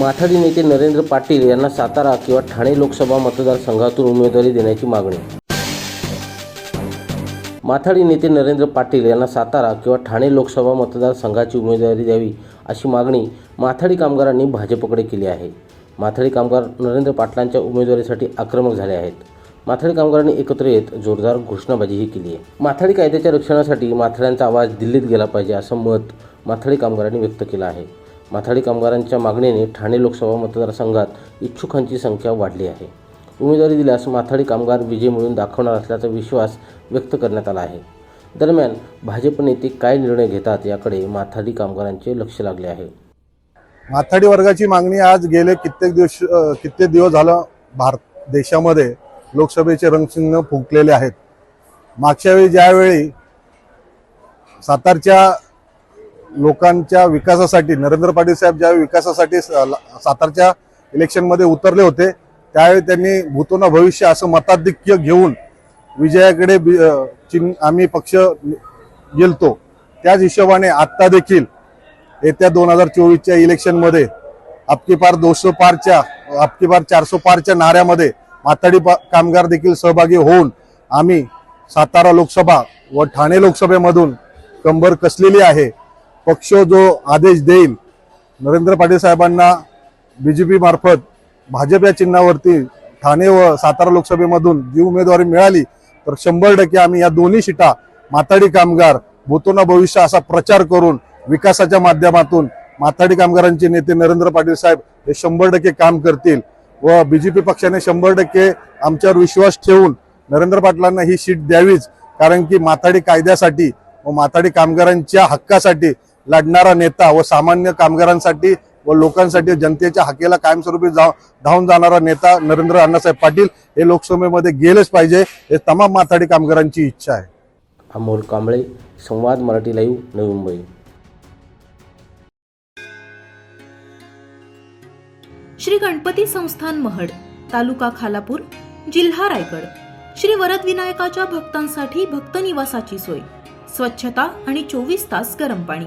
माथाडी नेते नरेंद्र पाटील यांना सातारा किंवा ठाणे लोकसभा मतदारसंघातून उमेदवारी देण्याची मागणी. माथाडी नेते नरेंद्र पाटील यांना सातारा किंवा ठाणे लोकसभा मतदारसंघाची उमेदवारी द्यावी अशी मागणी माथाडी कामगारांनी भाजपकडे केली आहे. माथाडी कामगार नरेंद्र पाटलांच्या उमेदवारीसाठी आक्रमक झाले आहेत. माथाडी कामगारांनी एकत्र येत जोरदार घोषणाबाजीही केली आहे. माथाडी कायद्याच्या रक्षणासाठी माथाड्यांचा आवाज दिल्लीत गेला पाहिजे असं मत माथाडी कामगारांनी व्यक्त केलं आहे. माथाडी कामगारांच्या मागणीने ठाणे लोकसभा मतदारसंघात इच्छुकांची संख्या वाढली आहे. उमेदवारी दिल्यास माथाडी कामगार विजय मिळून दाखवणार असल्याचा विश्वास व्यक्त करण्यात आला आहे. दरम्यान भाजप नेते काय निर्णय घेतात याकडे माथाडी कामगारांचे लक्ष लागले आहे. माथाडी वर्गाची मागणी आज गेले कित्येक दिवस कित्येक दिवस झालं भारत देशामध्ये लोकसभेचे रंगचिन्ह फुंकलेले आहेत. मागच्या वेळी ज्यावेळी सातारच्या लोकांच्या विकासासाठी नरेंद्र पाटील साहेब ज्यावेळी विकासासाठी स- ला- सातारच्या इलेक्शनमध्ये उतरले होते त्यावेळी त्यांनी भूतोना भविष्य असं मताधिक्य घेऊन विजयाकडे बी- चिन्ह आम्ही पक्ष गेलतो. त्याच हिशोबाने आत्ता देखील येत्या दोन हजार चोवीसच्या इलेक्शनमध्ये आपकी पार दोनशे पारच्या आपकी पार चारशे पारच्या नाऱ्यामध्ये माथाडी पा- कामगार देखील सहभागी होऊन आम्ही सातारा लोकसभा व ठाणे लोकसभेमधून कंबर कसलेली आहे पक्ष जो आदेश देईल नरेंद्र पाटील साहेबांना बीजेपी मार्फत भाजप या चिन्हावरती ठाणे व सातारा लोकसभेमधून जी उमेदवारी मिळाली तर शंभर टक्के आम्ही या दोन्ही सीटा माथाडी कामगार भूतोना भविष्य असा प्रचार करून विकासाच्या माध्यमातून माथाडी कामगारांचे नेते नरेंद्र पाटील साहेब हे शंभर टक्के काम करतील व बीजेपी पक्षाने शंभर टक्के आमच्यावर विश्वास ठेवून नरेंद्र पाटलांना ही सीट द्यावीच कारण की माथाडी कायद्यासाठी व माथाडी कामगारांच्या हक्कासाठी लढणारा नेता व सामान्य कामगारांसाठी व लोकांसाठी जनतेच्या हक्केला कायमस्वरूपी जा धावून जाणारा नेता नरेंद्र अण्णासाहेब पाटील हे लोकसभेमध्ये गेलेच पाहिजे हे तमाम माथाडी कामगारांची इच्छा आहे. अमोल कांबळे संवाद मराठी लाईव्ह नवी मुंबई. श्री गणपती संस्थान महड तालुका खालापूर जिल्हा रायगड. श्री वरद विनायकाच्या भक्तांसाठी भक्त निवासाची सोय. स्वच्छता आणि चोवीस तास गरम पाणी.